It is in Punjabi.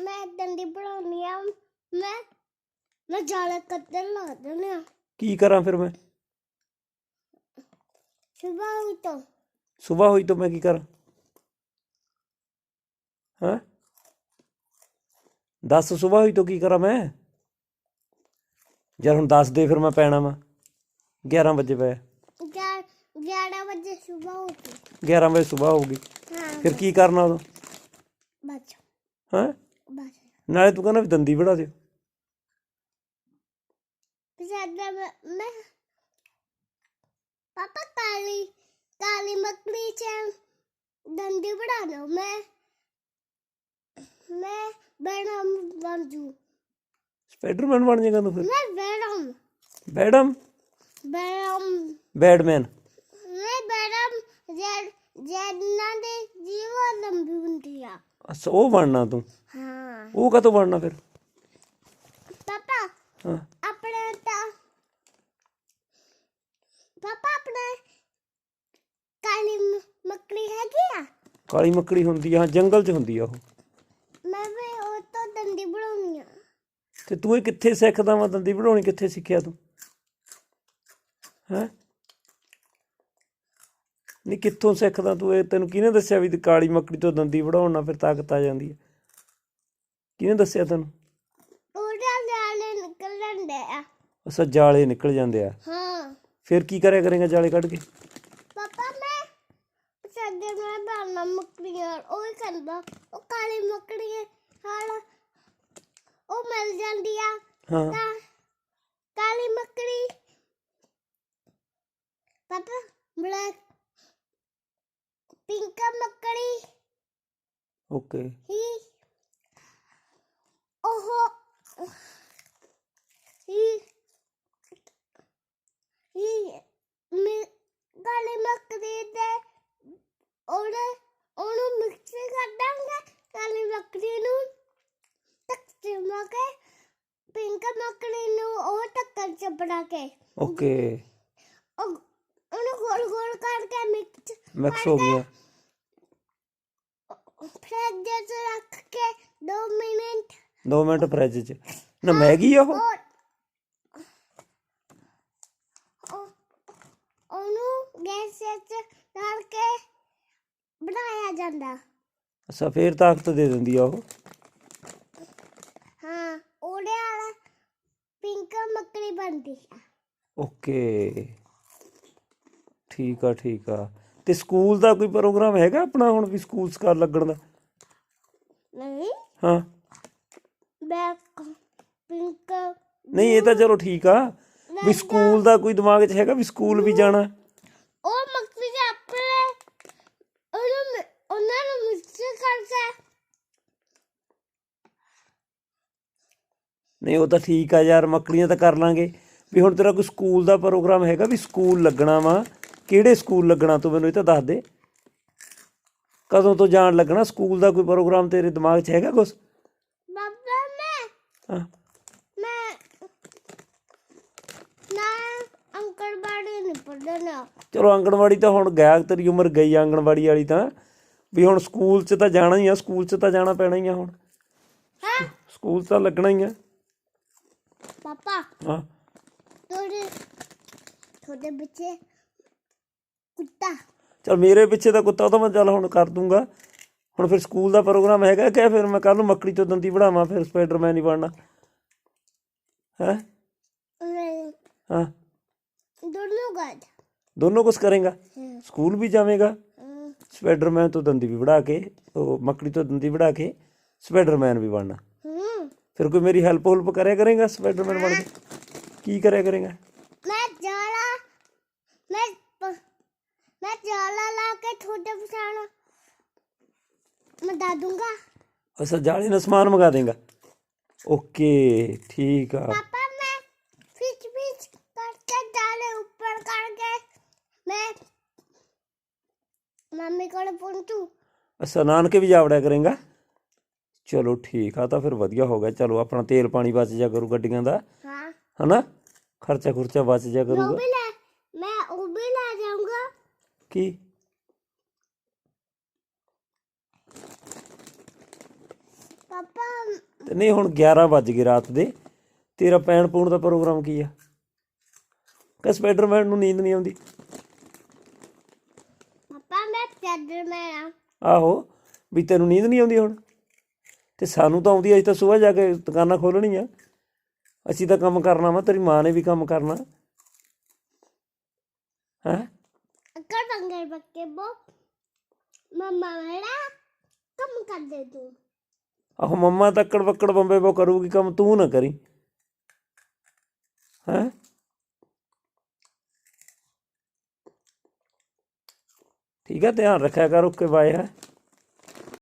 ਮੈਂ ਡੰਡੀ ਬਣਾਉਣੀ ਆ ਮੈਂ ਮੈਂ ਜਾਲ ਕੱਢਣ ਲਾ ਦਿੰਦੀ ਆ। ਕੀ ਕਰਾਂ ਫਿਰ ਮੈਂ? ਸੁਬਾਹ ਹੋਈ ਤਾਂ। ਸਵੇਰ ਹੋਈ ਤਾਂ ਮੈਂ ਕੀ ਕਰਾਂ? ਹਾਂ? ਦੱਸ ਸਵੇਰ ਹੋਈ ਤਾਂ ਕੀ ਕਰਾਂ ਮੈਂ? ਯਾਰ ਹੁਣ ਦੱਸ ਦੇ ਫਿਰ ਮੈਂ ਪੈਣਾ ਵਾ। 11 ਵਜੇ ਪਏ। ਗਿਆਰ 11 ਵਜੇ ਸੁਬਾਹ ਹੋਈ 11 ਵਜੇ ਸਵੇਰ ਹੋਊਗੀ। ਹਾਂ। ਫਿਰ ਕੀ ਕਰਨਾ ਉਦੋਂ? ਬਸ। ਹਾਂ? ਨਾਲੇ ਤੂੰ ਕਹਿੰਦਾ ਵੀ ਦੰਦੀ ਵੜਾ ਦਿਓ। ਸਾਡਾ ਮੈਂ ਮੈਂ- ਪਾਪਾ ਕਾਲੀ ਕਾਲੀ ਮੱਕੜੀ ਚ ਡੰਡੀ ਬਣਾ ਲਓ ਮੈਂ ਮੈਂ ਬੈਡਮ ਬਣ ਜੂ। ਸਪਾਈਡਰਮੈਨ ਬਣ ਜਾਏਗਾ ਤੂੰ ਫਿਰ। ਮੈਂ ਬੈਡਮ ਬੈਡਮ ਬੈਡਮ ਬੈਡਮੈਨ। ਮੈਂ ਬੈਡਮ ਜੈਡ ਜੈਡਾਂ ਦੇ ਜੀਵਨ ਲੰਬੀ ਹੁੰਦੀ ਆ। ਅੱਛਾ ਉਹ ਬਣਨਾ ਤੂੰ? ਹਾਂ। ਉਹ ਕਦੋਂ ਬਣਨਾ ਫਿਰ? ਪਾਪਾ ਹਾਂ। ਆਪਣੇ ਤਾਂ ਪਾਪਾ ਆਪਣੇ ਕਾਲੀ ਮ- ਮੱਕੜੀ ਹੈਗੀ ਆ? ਕਾਲੀ ਮੱਕੜੀ ਹੁੰਦੀ ਆ ਹਾਂ ਜੰਗਲ 'ਚ ਹੁੰਦੀ ਆ ਉਹ। ਮੈਂ ਵੀ ਉਹ ਤੋਂ ਦੰਦੀ ਬਣਾਉਣੀ ਆ। ਤੇ ਤੂੰ ਇਹ ਕਿੱਥੇ ਸਿੱਖਦਾ ਵਾ ਦੰਦੀ ਵੜਾਉਣੀ ਕਿੱਥੇ ਸਿੱਖਿਆ ਤੂੰ? ਹੈ? ਨਹੀਂ ਕਿੱਥੋਂ ਸਿੱਖਦਾ ਤੂੰ? ਇਹ ਤੈਨੂੰ ਕਿਹਨੇ ਦੱਸਿਆ ਵੀ ਕਾਲੀ ਮੱਕੜੀ ਤੋਂ ਦੰਦੀ ਵੜਾਉਣ ਨਾਲ ਫਿਰ ਤਾਕਤ ਆ ਜਾਂਦੀ ਹੈ? ਕਿਹਨੇ ਦੱਸਿਆ ਤੈਨੂੰ? ਉਹਦਾ ਜਾਲੇ ਨਿਕਲਣ ਦੇ ਆ ਅਸਾ ਜਾਲੇ ਨਿਕਲ ਜਾਂਦੇ ਆ। ਹਾਂ। ਫਿਰ ਕੀ ਕਰਿਆ ਕਰੇਗਾ ਜਾਲੇ ਕੱਢ ਕੇ? ਪਾਪਾ ਮੈਂ ਸਾਡੇ ਮੈਂ ਬਾਣਾ ਮੱਕੜੀਆਂ ਉਹ ਹੀ ਕਰਦਾ। ਉਹ ਕਾਲੀ ਮੱਕੜੀ ਹਾਲ ਉਹ ਮਿਲ ਜਾਂਦੀ ਆ। ਹਾਂ। ਤਾਂ ਕਾਲੀ ਮੱਕੜੀ। ਪਾਪਾ ਬਲੈਕ ਪਿੰਕ ਮੱਕੜੀ। ਓਕੇ। ਹੀ। ਉਹ। ਹੀ। ਹੀ। ਮੇ। ਕਾਲੀ ਮੱਕੜੀ ਦੇ। ਉਹਨੇ ਉਹਨੂੰ ਮਿਕਸ ਕਰ ਦਾਂਗੇ। ਕਾਲੀ ਮੱਕੜੀ ਨੂੰ। ਟੱਕਰ ਮਾ ਕੇ। ਪਿੰਕ ਮੱਕੜੀ ਨੂੰ ਉਹ ਟੱਕਰ ਚ ਬਣਾ ਕੇ। ਓਕੇ। ਉਹ ਉਹਨੂੰ ਗੋਲ ਗੋਲ ਕਰਕੇ ਮਿਕਸ ਮਿਕਸ ਹੋ ਗਿਆ ਫ੍ਰਿਜ ਚ ਰੱਖ ਕੇ 2 ਮਿੰਟ। 2 ਮਿੰਟ ਫ੍ਰਿਜ 'ਚ। ਨਾ ਮੈਗੀ ਆ ਉਹ? ਉਹ ਉਹ- ਉਹਨੂੰ ਗੈਸ ਚ ਡਾਲ ਕੇ ਬਣਾਇਆ ਜਾਂਦਾ। ਅੱਛਾ ਫੇਰ ਤਾਕਤ ਦੇ ਦਿੰਦੀ ਆ ਉਹ? ਹਾਂ ਉਹਦੇ ਵਾਲਾ ਪਿੰਕ ਮੱਕੜੀ ਬਣਦੀ ਆ। ਓਕੇ। ਠੀਕ ਆ ਠੀਕ ਆ। ਤੇ ਸਕੂਲ ਦਾ ਕੋਈ ਪ੍ਰੋਗਰਾਮ ਹੈਗਾ ਆਪਣਾ ਹੁਣ ਵੀ ਸਕੂਲ ਸਕਾਰ ਲੱਗਣ ਦਾ? ਨਹੀਂ। ਹਾਂ। ਬੈਕ ਪਿੰਕ ਨਹੀਂ ਇਹ ਤਾਂ ਚਲੋ ਠੀਕ ਆ। ਵੀ ਸਕੂਲ ਦਾ ਕੋਈ ਦਿਮਾਗ 'ਚ ਹੈਗਾ ਵੀ ਸਕੂਲ ਵੀ ਜਾਣਾ? ਉਹ ਮੱਕੜੀ ਦੇ ਆਪਣੇ ਉਹਨੂੰ ਮਿ- ਉਹਨਾਂ ਨੂੰ ਮਿਕਸ ਕਰਕੇ ਨਹੀਂ ਉਹ ਤਾਂ ਠੀਕ ਆ ਯਾਰ ਮੱਕੜੀਆਂ ਤਾਂ ਕਰ ਲਾਂਗੇ। ਵੀ ਹੁਣ ਤੇਰਾ ਕੋਈ ਸਕੂਲ ਦਾ ਪ੍ਰੋਗਰਾਮ ਹੈਗਾ ਵੀ ਸਕੂਲ ਲੱਗਣਾ ਵਾ। ਕਿਹੜੇ ਸਕੂਲ ਲੱਗਣਾ ਤੂੰ ਮੈਨੂੰ ਇਹ ਤਾਂ ਦੱਸ ਦੇ। ਕਦੋਂ ਤੋਂ ਜਾਣ ਲੱਗਣਾ? ਸਕੂਲ ਦਾ ਕੋਈ ਪ੍ਰੋਗਰਾਮ ਤੇਰੇ ਦਿਮਾਗ 'ਚ ਹੈਗਾ ਕੁਛ? ਬਾਬਾ ਮੈਂ ਹਾਂ। ਮੈਂ ਨਾ ਅੰਕਲ ਬਾੜੀ ਨਹੀਂ ਪੜਨਾ ਚਲੋ ਆਂਗਣਵਾੜੀ ਤਾਂ ਹੁਣ ਗਿਆ ਤੇਰੀ ਉਮਰ ਗਈ ਆਂਗਣਵਾੜੀ ਵਾਲੀ ਤਾਂ। ਵੀ ਹੁਣ ਸਕੂਲ 'ਚ ਤਾਂ ਜਾਣਾ ਹੀ ਆ ਸਕੂਲ 'ਚ ਤਾਂ ਜਾਣਾ ਪੈਣਾ ਹੀ ਆ ਹੁਣ। ਹਾਂ। ਸਕੂਲ ਤਾਂ ਲੱਗਣਾ ਹੀ ਆ। ਪਾਪਾ। ਹਾਂ। ਤੁਹਾਡੇ ਤੁਹਾਡੇ ਬੱਚੇ ਕੁੱਤਾ। ਚਲ ਮੇਰੇ ਪਿੱਛੇ ਤਾਂ ਕੁੱਤਾ ਉਹ ਤਾਂ ਮੈਂ ਚੱਲ ਹੁਣ ਕਰ ਦੂੰਗਾ। ਹੁਣ ਫਿਰ ਸਕੂਲ ਦਾ ਪ੍ਰੋਗਰਾਮ ਹੈਗਾ ਕਿ ਫਿਰ ਮੈਂ ਕੱਲ ਨੂੰ ਮੱਕੜੀ ਤੋਂ ਦੰਦੀ ਬਣਾਵਾਂ ਫਿਰ ਸਪਾਈਡਰਮੈਨ ਹੀ ਬਣਨਾ। ਹੈ? ਨਹੀਂ ਹਾਂ। ਦੋਨੋਂ ਗੱਡ ਦੋਨੋਂ ਕੁਝ ਕਰੇਗਾ? ਸਕੂਲ ਵੀ ਜਾਵੇਂਗਾ? ਸਪਾਈਡਰਮੈਨ ਤੋਂ ਦੰਦੀ ਵੀ ਵੜਾ ਕੇ ਉਹ ਮੱਕੜੀ ਤੋਂ ਦੰਦੀ ਵੜਾ ਕੇ ਸਪਾਈਡਰਮੈਨ ਵੀ ਬਣਨਾ। ਫਿਰ ਕੋਈ ਮੇਰੀ ਹੈਲਪ ਹੁਲਪ ਕਰਿਆ ਕਰੇਗਾ ਸਪਾਈਡਰਮੈਨ ਬਣ ਕੇ? ਕੀ ਕਰਿਆ ਕਰੇਗਾ? ਮੈਂ ਜਾਲਾ ਮੈਂ ਮੈਂ ਜਾਲਾ ਲਾ ਕੇ ਤੁਹਾਡੇ ਪਛਾਣ। ਮੈਂ ਦਾ ਦੂੰਗਾ। ਅਸਾ ਜਾਲੇ ਨਾਲ ਸਮਾਨ ਮੰਗਾ ਦੇਗਾ। ਓਕੇ ਠੀਕ ਆ। ਪਾਪਾ ਮੈਂ ਫਿਚ ਫਿਚ ਕਰਕੇ ਜਾਲੇ ਉੱਪਰ ਕਰਕੇ ਮੈਂ ਮੰਮੀ ਕੋਲ ਪਹੁੰਚੂ। ਅਸਾ ਨਾਨਕੇ ਵੀ ਜਾ ਵੜਿਆ ਕਰੇਗਾ? ਚਲੋ ਠੀਕ ਆ ਤਾਂ ਫਿਰ ਵਧੀਆ ਹੋ ਗਿਆ। ਚਲੋ ਆਪਣਾ ਤੇਲ ਪਾਣੀ ਬਚ ਜਾ ਕਰੂ ਗੱਡੀਆਂ ਦਾ। ਹਾਂ। ਹਨਾ? ਖਰਚਾ ਖੁਰਚਾ ਬਚ ਜਾ ਕਰੂਗਾ ਵੀ ਲੈ ਮੈਂ ਉਹ ਵੀ ਲੈ ਜਾਊਂਗਾ ਕੀ? ਪਾਪਾ ਤੇ ਨਹੀਂ ਹੁਣ 11 ਵੱਜ ਗਏ ਰਾਤ ਦੇ। ਤੇਰਾ ਪੈਣ ਪੂਣ ਦਾ ਪ੍ਰੋਗਰਾਮ ਕੀ ਆ? ਕਿ ਸਪਾਈਡਰਮੈਨ ਨੂੰ ਨੀਂਦ ਨਹੀਂ ਆਉਂਦੀ? ਪਾਪਾ ਮੈਂ ਚੱਦਰ ਮੈਂ ਆ। ਆਹੋ ਵੀ ਤੈਨੂੰ ਨੀਂਦ ਨਹੀਂ ਆਉਂਦੀ ਹੁਣ? ਤੇ ਸਾਨੂੰ ਤਾਂ ਆਉਂਦੀ ਅਸੀਂ ਤਾਂ ਸਵੇਰ ਜਾ ਕੇ ਦੁਕਾਨਾਂ ਖੋਲਣੀਆਂ ਅਸੀਂ ਤਾਂ ਕੰਮ ਕਰਨਾ ਵਾ ਤੇਰੀ ਮਾਂ ਨੇ ਵੀ ਕੰਮ ਕਰਨਾ। ਹੈ? ਅਕਰ ਬੰਗਰ ਬੱਕੇ ਬੋ ਮਮਾ ਮੇਰਾ ਕੰਮ ਕਰ ਦੇ ਤੂੰ ਆਹੋ ਮੰਮਾ ਤੱਕੜ ਬੱਕੜ ਬੰਬੇ ਬੋ ਕਰੂਗੀ ਕੰਮ ਤੂੰ ਨਾ ਕਰੀ ਹੈ ਠੀਕ ਹੈ ਧਿਆਨ ਰੱਖਿਆ ਕਰ ਓਕੇ ਬਾਏ ਹੈ